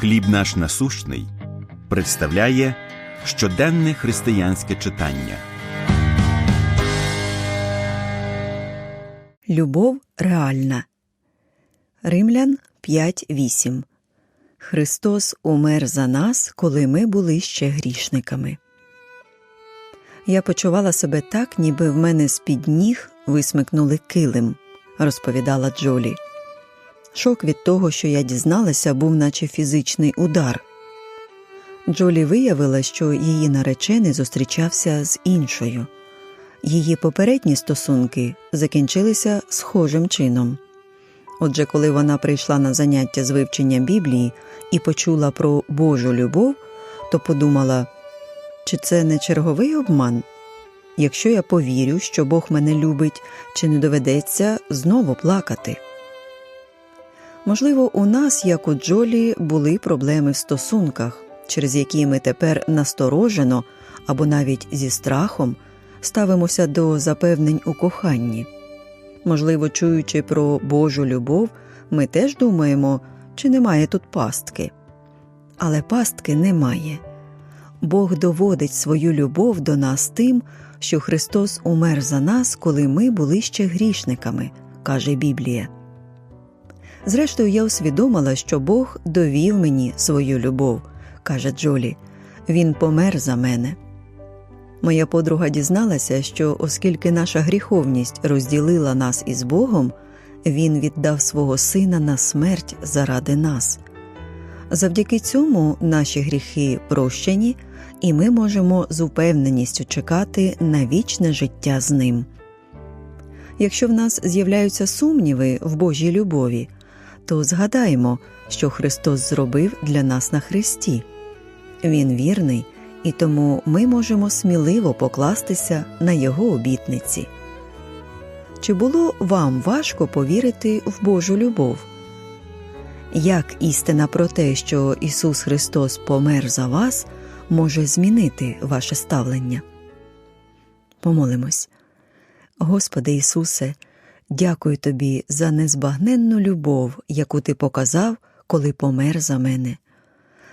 Хліб наш насущний представляє щоденне християнське читання. Любов реальна. Римлян 5.8 Христос умер за нас, коли ми були ще грішниками. Я почувала себе так, ніби в мене з під ніг висмикнули килим, розповідала Джолі. Шок від того, що я дізналася, був наче фізичний удар. Джолі виявила, що її наречений зустрічався з іншою. Її попередні стосунки закінчилися схожим чином. Отже, коли вона прийшла на заняття з вивчення Біблії і почула про Божу любов, то подумала, чи це не черговий обман? Якщо я повірю, що Бог мене любить, чи не доведеться знову плакати? Можливо, у нас, як у Джолі, були проблеми в стосунках, через які ми тепер насторожено або навіть зі страхом ставимося до запевнень у коханні. Можливо, чуючи про Божу любов, ми теж думаємо, чи немає тут пастки. Але пастки немає. Бог доводить свою любов до нас тим, що Христос умер за нас, коли ми були ще грішниками, каже Біблія. Зрештою, я усвідомила, що Бог довів мені свою любов, каже Джолі. Він помер за мене. Моя подруга дізналася, що оскільки наша гріховність розділила нас із Богом, він віддав свого сина на смерть заради нас. Завдяки цьому наші гріхи прощені, і ми можемо з упевненістю чекати на вічне життя з ним. Якщо в нас з'являються сумніви в Божій любові, то згадаємо, що Христос зробив для нас на Христі. Він вірний, і тому ми можемо сміливо покластися на Його обітниці. Чи було вам важко повірити в Божу любов? Як істина про те, що Ісус Христос помер за вас, може змінити ваше ставлення? Помолимось. Господи Ісусе, дякую Тобі за незбагненну любов, яку Ти показав, коли помер за мене.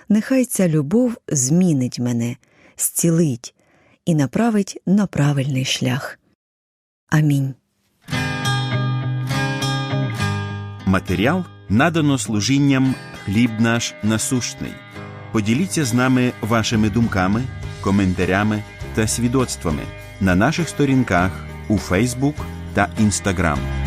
Нехай ця любов змінить мене, зцілить і направить на правильний шлях. Амінь. Матеріал надано служінням Хліб наш насущний. Поділіться з нами вашими думками, коментарями та свідоцтвами на наших сторінках у Фейсбук та Інстаграм.